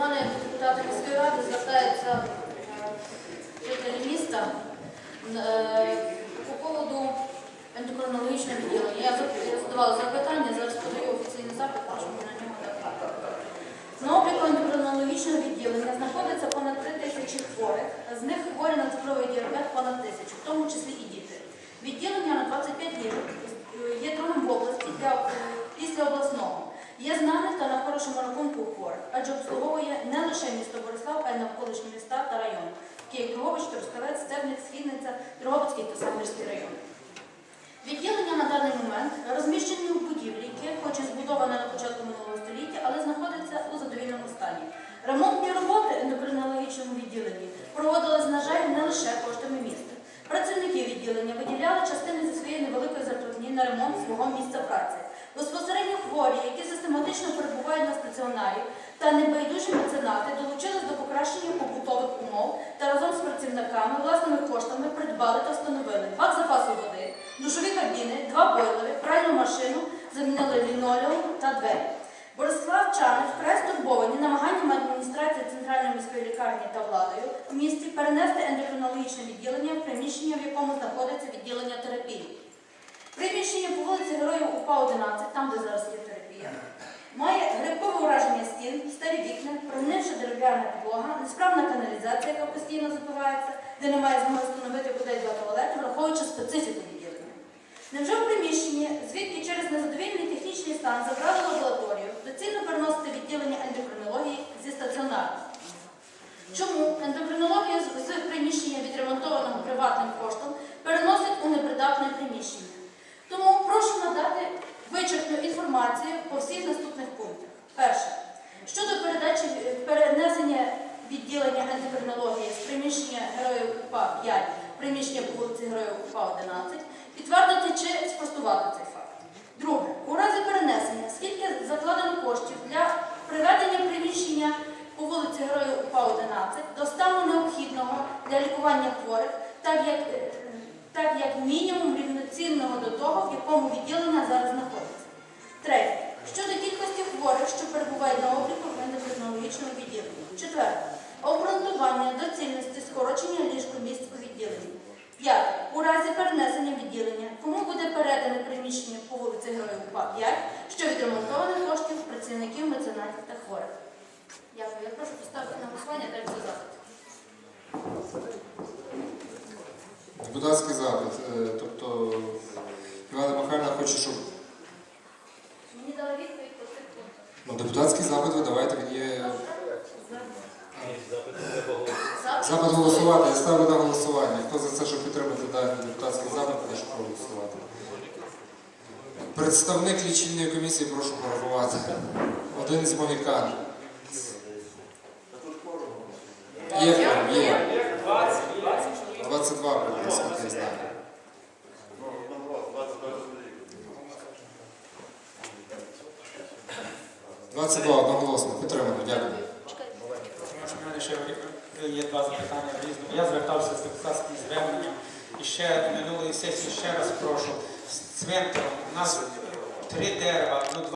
мене як депутата міської ради звертаються е, жителі міста е, по поводу ендокринологічного відділення. Я задавала запитання, зараз подаю офіційний запит, щоб на нього. На обліку ендокринологічного відділення знаходиться понад 3 тисячі хворих, з них хворі на цукровий діабет понад тисячу, в тому числі і діти. Відділення на 25 ліжок є другим в області для, після обласного. Є хорошому рахунку хворих, адже обслуговує не лише місто Борислав, а й навколишні міста та райони. Київ, Дрогобич, Трускавець, Стебник, Східниця, Дрогобицький та Самбірський район. Відділення на даний момент розміщені у будівлі, яке хоч і збудоване на початку минулого століття, але знаходиться у задовільному стані. Ремонтні роботи ендокринологічному відділенні проводились, на жаль, не лише коштами міста. Працівники відділення виділяли частини зі своєї невеликої зарплатні на ремонт свого місця праці. Безпосередньо хворі, які систематично перебувають на стаціонарі, та небайдужі меценати долучились до покращення побутових умов та разом з працівниками власними коштами придбали та встановили бак запасу води, душові кабіни, два бойлери, пральну машину, замінили лінолеум та двері. Бориславчани вкрай стурбовані намаганнями адміністрації центральної міської лікарні та владою в місті перенести ендокринологічне відділення приміщення, в якому знаходиться відділення терапії. Приміщення по вулиці Героїв УПА 11, там, де зараз є терапія, має грибкове ураження стін, старі вікна, прогнивша дерев'яна підлога, несправна каналізація, яка постійно запивається, де немає змоги встановити бодай два туалети, враховуючи специфіку відділення. Невже в приміщенні, звідки через незадовільний технічний стан забрали лабораторію, доцільно переносити відділення ендокринології зі стаціонару? Чому ендокринологію з приміщення відремонтованого приватним коштом переносять у непридатне приміщення? Тому прошу надати вичерпну інформацію по всіх наступних пунктах. Перше. Щодо передачі е, перенесення відділення ендокринології з приміщення Героїв УПА 5 приміщення по вулиці Героїв УПА 11, підтвердити чи спростувати цей факт. Друге, у разі перенесення, скільки закладено коштів для приведення приміщення по вулиці Героїв УПА 11 до стану необхідного для лікування хворих, так як, е, так як мінімум рівноцінного до того, в якому відділення зараз знаходиться. Третє. Щодо кількості хворих, що перебувають на обліку в ендокринологічному відділенні. Четверте. Обґрунтування доцільності скорочення ліжкомісць у відділенні. П'яте. У разі перенесення відділення, кому буде передане приміщення по вулиці Героїв УПА 5, що відремонтованих коштів працівників, меценатів та хворих. Дякую. Я прошу поставити на голосування та за запит. Депутатський запит. Е, Тобто Івана Михайлівна хоче, щоб Мені дали відповідь по цих пунктах. ну, депутатський запит ви давайте він є. Запит голосувати. Я ставлю на голосування. Хто за це, щоб підтримати даний депутатський запит, прошу проголосувати. Представник лічильної комісії прошу порахувати. Один з Монікан. Є, є. 22 буде, наскільки знаю. 22 одноголосно. Підтримано. Дякую. Ще є два запитання в різному. Я звертався з депутатським зверненням і ще минулої сесії ще раз прошу з цвинтаром. У нас три дерева, ну